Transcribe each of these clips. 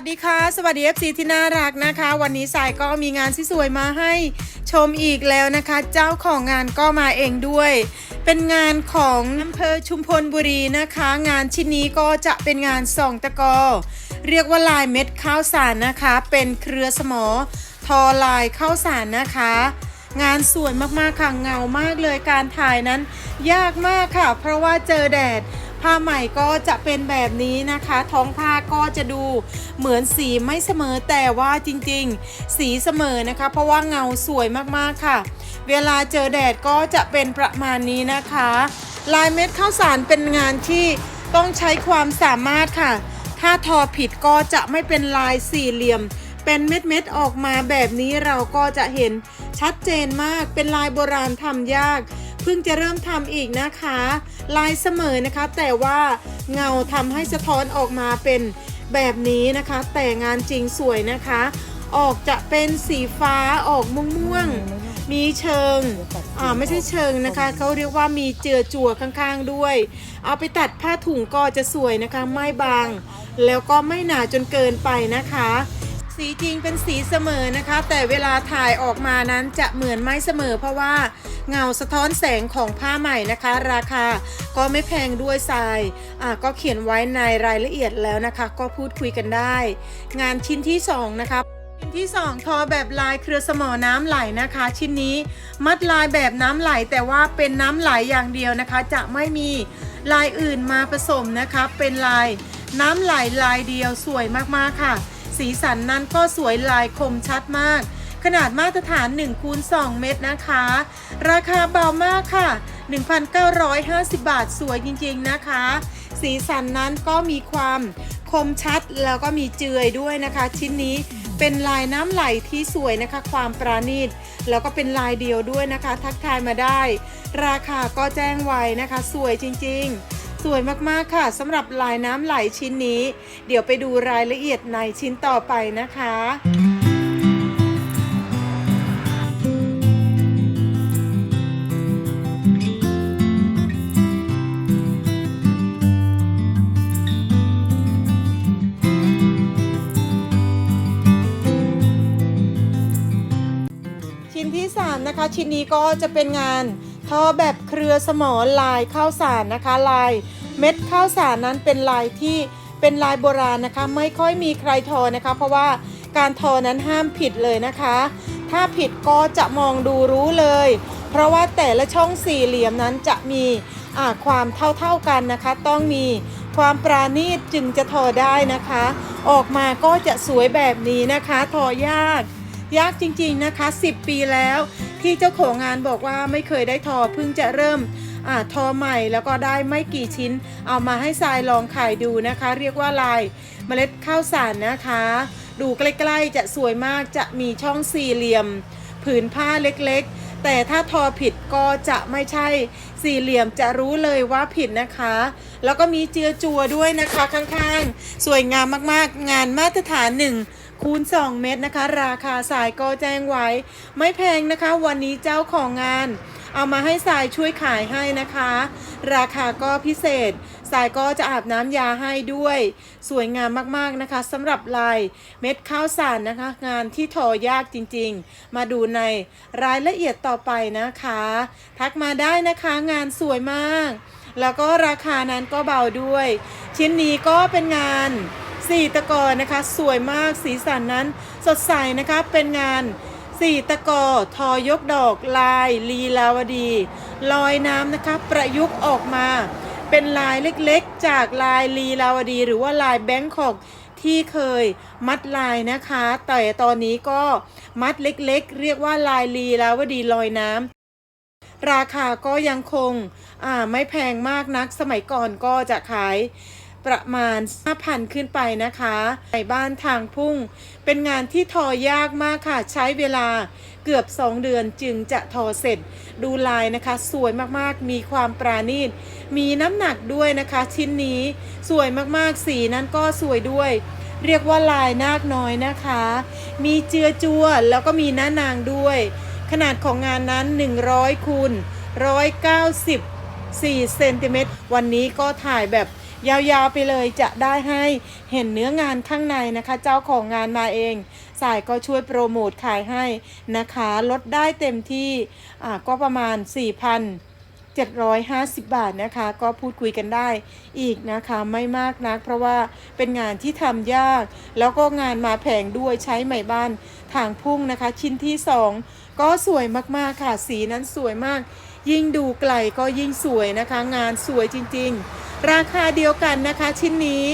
สดีค่ะ สวัสดี FC ที่น่ารักนะคะ วันนี้สายก็มีงานที่สวยมาให้ชมอีกแล้วนะคะ เจ้าของงานก็มาเองด้วย เป็นงานของอำเภอชุมพลบุรีนะคะ งานชิ้นนี้ก็จะเป็นงานส่องตะกอ เรียกว่าลายเม็ดข้าวสารนะคะ เป็นเครือสมอ ทอลายข้าวสารนะคะ งานสวยมากๆค่ะเงามากเลยการถ่ายนั้น ยากมากค่ะ เพราะว่าเจอแดด ผ้าใหม่ก็จะเป็นแบบนี้นะคะ ท้องผ้าก็จะดูเหมือนสีไม่เสมอแต่ว่าจริงๆ สีเสมอนะคะ เพราะว่าเงาสวยมากๆค่ะ เวลาเจอแดดก็จะเป็นประมาณนี้นะคะ ลายเม็ดข้าวสารเป็นงานที่ต้องใช้ความสามารถค่ะ ถ้าทอผิดก็จะไม่เป็นลายสี่เหลี่ยม เป็นเม็ดๆออกมาแบบนี้เราก็จะเห็นชัดเจนมากเป็นลายโบราณทำยาก เพิ่งจะเริ่มทำอีกนะคะ ลายเสมอนะคะ แต่ว่าเงาทำให้สะท้อนออกมาเป็นแบบนี้นะคะ แต่งานจริงสวยนะคะ ออกจะเป็นสีฟ้าออกม่วงๆมีเชิงอ่าไม่ใช่เชิงนะคะเขาเรียกว่ามีเจือจั่วข้างๆด้วย เอาไปตัดผ้าถุงก็จะสวยนะคะ ไม่บาง แล้วก็ไม่หนาจนเกินไปนะคะ สีจริงเป็นสีเสมอนะคะ แต่เวลาถ่ายออกมานั้นจะเหมือนไม่เสมอ เพราะว่าเงาสะท้อนแสงของผ้าใหม่นะคะ ราคาก็ไม่แพงด้วยทรายอะก็เขียนไว้ในรายละเอียดแล้วนะคะ ก็พูดคุยกันได้ งานชิ้นที่สองนะคะชิ้นที่ 2 ทอแบบลายเครือสมอน้ำไหลนะคะ ชิ้นนี้มัดลายแบบน้ำไหลแต่ว่าเป็นน้ำไหลอย่างเดียวนะคะ จะไม่มีลายอื่นมาผสมนะคะ เป็นลายน้ำไหลลายเดียวสวยมากๆค่ะ สีสันนั้นก็สวยลายคมชัดมาก ขนาดมาตรฐาน1คูณ2เมตรนะคะ ราคาเบามากค่ะ 1,950 บาทสวยจริงๆนะคะ สีสันนั้นก็มีความคมชัดแล้วก็มีเจือยด้วยนะคะ ชิ้นนี้เป็นลายน้ำไหลที่สวยนะคะ ความปราณีตแล้วก็เป็นลายเดียวด้วยนะคะ ทักทายมาได้ ราคาก็แจ้งไว้นะคะ สวยจริงๆ สวยมากๆค่ะสำหรับลายน้ำไหลชิ้นนี้ เดี๋ยวไปดูรายละเอียดในชิ้นต่อไปนะคะชิ้นที่3นะคะชิ้นนี้ก็จะเป็นงาน ทอแบบเครือสมอลายข้าวสารนะคะ ลายเม็ดข้าวสารนั้นเป็นลายที่เป็นลายโบราณนะคะ ไม่ค่อยมีใครทอนะคะ เพราะว่าการทอนั้นห้ามผิดเลยนะคะ ถ้าผิดก็จะมองดูรู้เลย เพราะว่าแต่ละช่องสี่เหลี่ยมนั้นจะมีความเท่าๆกันนะคะ ต้องมีความปราณีตจึงจะทอได้นะคะ ออกมาก็จะสวยแบบนี้นะคะ ทอยาก ยากจริงๆนะคะ 10 ปีแล้ว ที่เจ้าของงานบอกว่าไม่เคยได้ทอเพิ่งจะเริ่มอทอใหม่แล้วก็ได้ไม่กี่ชิ้น เอามาให้ทรายลองขายดูนะคะ เรียกว่าลายเมล็ดข้าวสารนะคะ ดูใกล้ๆจะสวยมากจะมีช่องสี่เหลี่ยม ผืนผ้าเล็กๆ แต่ถ้าทอผิดก็จะไม่ใช่สี่เหลี่ยมจะรู้เลยว่าผิดนะคะ แล้วก็มีเจือจัวด้วยนะคะข้างๆ สวยงามมากๆ งานมาตรฐานหนึ่ง คูณ 2 เม็ดนะคะ ราคาสายก็แจ้งไว้ ไม่แพงนะคะ วันนี้เจ้าของงาน เอามาให้สายช่วยขายให้นะคะ ราคาก็พิเศษ สายก็จะอาบน้ำยาให้ด้วย สวยงามมากๆนะคะสำหรับลายเม็ดข้าวสารนะคะ งานที่ทอยากจริงๆ มาดูในรายละเอียดต่อไปนะคะ ทักมาได้นะคะงานสวยมาก แล้วก็ราคานั้นก็เบาด้วย ชิ้นนี้ก็เป็นงาน สี่ตะกอนะคะ สวยมากสีสันนั้นสดใสนะคะเป็นงานสี่ตะกอทอยกดอกลาย ลีลาวดี ลอยน้ำนะคะ ประยุกต์ออกมา เป็นลายเล็กๆ จากลายลีลาวดี หรือว่าลายแบงคอกที่เคยมัดลายนะคะ แต่ตอนนี้ก็มัดเล็กๆ เรียกว่าลายลีลาวดีลอยน้ำราคาก็ยังคงไม่แพงมากนักสมัยก่อนก็จะขาย ประมาณ 5,000 ขึ้นไปนะคะในบ้านทางพุ่ง เป็นงานที่ทอยากมากค่ะ ใช้เวลาเกือบ 2 เดือนจึงจะทอเสร็จ ดูลายนะคะ สวยมากๆ มีความปราณีต มีน้ำหนักด้วยนะคะ ชิ้นนี้สวยมากๆ สีนั้นก็สวยด้วย เรียกว่าลายนาคน้อยนะคะ มีเจือจัวแล้วก็มีหน้านางด้วย ขนาดของงานนั้น 100คูณ194เซนติเมตรวันนี้ก็ถ่ายแบบ ยาวๆไปเลยจะได้ให้เห็นเนื้องานข้างในนะคะ เจ้าของงานมาเอง สายก็ช่วยโปรโมทขายให้นะคะ ลดได้เต็มที่อ่าก็ประมาณ 4,000 750 บาทนะคะ ก็พูดคุยกันได้อีกนะคะไม่มากนัก เพราะว่าเป็นงานที่ทำยาก แล้วก็งานมาแพงด้วยใช้ไหมบ้านทางพุ่งนะคะ ชิ้นที่ 2 ก็สวยมากๆค่ะ สีนั้นสวยมาก ยิ่งดูไกลก็ยิ่งสวยนะคะ งานสวยจริง ๆ ราคาเดียวกันนะคะชิ้นนี้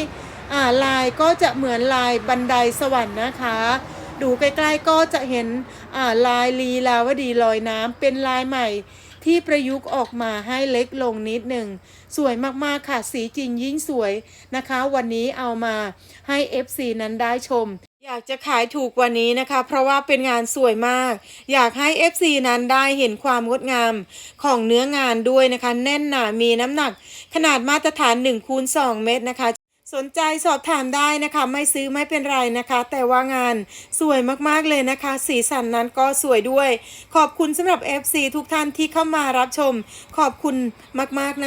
ลายก็จะเหมือนลายบันไดสวรรค์นะคะ ดูใกล้ๆก็จะเห็นลายลีลาวดีลอยน้ำเป็นลายใหม่ที่ประยุกต์ออกมาให้เล็กลงนิดหนึ่ง สวยมากๆค่ะ สีจริงยิ่งสวยนะคะ วันนี้เอามาให้ FC นั้นได้ชม อยากจะขายถูกกว่านี้นะคะ เพราะว่าเป็นงานสวยมาก อยากให้ FC นั้นได้เห็นความงดงามของเนื้องานด้วยนะคะ แน่นหนามีน้ำหนัก ขนาดมาตรฐาน1คูณ2เมตรนะคะ สนใจสอบถามได้นะคะ ไม่ซื้อไม่เป็นไรนะคะ แต่ว่างานสวยมากๆเลยนะคะ สีสันนั้นก็สวยด้วย ขอบคุณสำหรับ FC ทุกท่านที่เข้ามารับชม ขอบคุณมากๆนะ